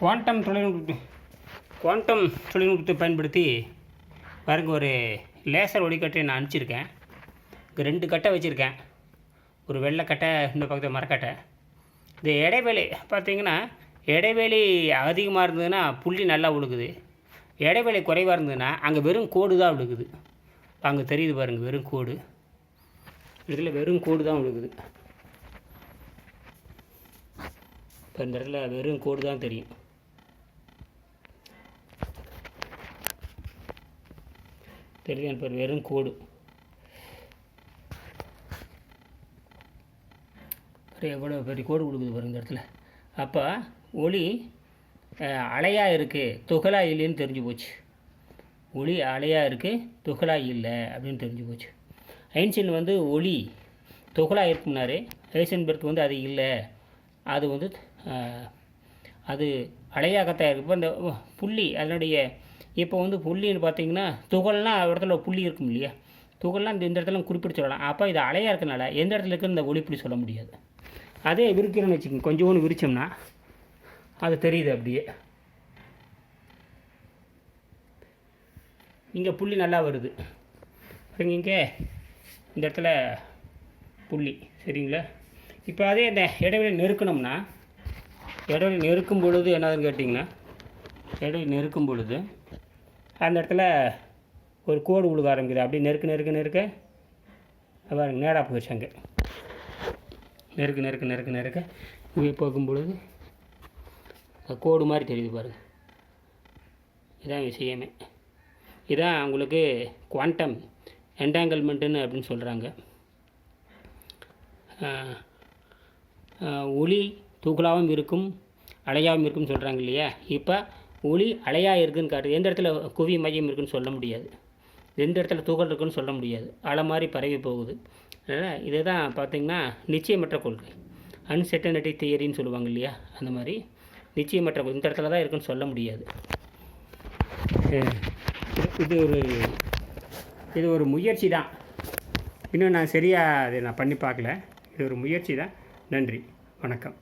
Quantum தொழில்நுட்ப quantum தொழில்நுட்பத்தை பயன்படுத்தி பாருங்க ஒரு லேசர் ஒளிக்கட்டை நான் அனுப்பிச்சிருக்கேன். இங்கே ரெண்டு கட்டை வச்சுருக்கேன். ஒரு வெள்ளை கட்டை இந்த பக்கத்தில் மரக்கட்டை. இந்த இடைவெளி பார்த்தீங்கன்னா இடைவெளி அதிகமாக இருந்ததுன்னா புள்ளி நல்லா விழுகுது இடைவெளி குறைவாக இருந்ததுன்னா அங்கே வெறும் கோடு தான் விழுகுது அங்கே தெரியுது பாருங்கள் வெறும் கோடு. இடத்துல வெறும் கோடு தான் விழுகுது இப்போ இந்த இடத்துல வெறும் கோடு தான் தெரியும். தெரியுது இப்போ வெறும் கோடு. எவ்வளோ பெரிய கோடு கொடுக்குது பாருங்க இந்த இடத்துல. அப்போ ஒளி அலையாக இருக்குது துகளாக இல்லைன்னு தெரிஞ்சு போச்சு. ஒளி அலையாக இருக்குது துகளாக இல்லை அப்படின்னு தெரிஞ்சு போச்சு. ஐன்ஸ்டீன் வந்து ஒளி துகளாக இருக்கும்னாரு. ஐசன்பெர்க் வந்து அது இல்லை. அது வந்து அது அலையாகத்தான் இருக்குது இப்போ இந்த புள்ளி அதனுடைய இப்போ வந்து புள்ளின்னு பார்த்தீங்கன்னா துகள்னா ஒரு இடத்துல புள்ளி இருக்கும் இல்லையா? துகள்லாம் இந்த இந்த இடத்துல குறிப்பிட்டு சொல்லலாம். அப்போ இது அலையாக இருக்கனால எந்த இடத்துல இருக்குது இந்த ஒளி சொல்ல முடியாது. அதே விரிக்கிறேன்னு வச்சுக்கோங்க. கொஞ்சோண்டு விரிச்சோம்னா அது தெரியுது அப்படியே. இங்கே புள்ளி நல்லா வருது. இங்கே. இந்த இடத்துல புள்ளி. சரிங்களா? இப்போ அதே இந்த இடைவெளி நெருக்கணும்னா இடைவெளி நெருக்கும் பொழுது என்னதுன்னு கேட்டிங்கன்னா இடைவெளி நெருக்கும் பொழுது அந்த இடத்துல ஒரு கோடு விழுக ஆரம்பிக்குது. அப்படியே நெருக்கு நெருக்கு நெருக்க. பாருங்க நேராக போயிடுச்சு அங்கே. நெருக்க நெருக்கு நெருக்கு நெருக்க. இங்கே போகும் பொழுது கோடு மாதிரி தெரியுது பாருங்கள் இதான் விஷயமே. இதான் உங்களுக்கு குவாண்டம் என்டாங்கிள்மெண்ட்டுன்னு அப்படின்னு சொல்கிறாங்க ஒளி தூக்கலாகவும் இருக்கும் அலையாகவும் இருக்கும்னு சொல்கிறாங்க இல்லையா? இப்போ ஒளி அலையாக இருக்குன்னு காட்டு எந்த இடத்துல குவி மையம் இருக்குதுன்னு சொல்ல முடியாது. எந்த இடத்துல துகள் இருக்குன்னு சொல்ல முடியாது. அலை மாதிரி பரவி போகுது. அதனால் இதை தான் பார்த்திங்கன்னா நிச்சயமற்ற கொள்கை. அன்செர்டனிட்டி தியரின்னு சொல்லுவாங்க இல்லையா? அந்த மாதிரி நிச்சயமற்ற கொள்கை. இந்த இடத்துல தான் இருக்குன்னு சொல்ல முடியாது. இது ஒரு இது ஒரு முயற்சி தான். இன்னும் நான் சரியாக அதை நான் பண்ணி பார்க்கல. இது ஒரு முயற்சி தான். நன்றி. வணக்கம்.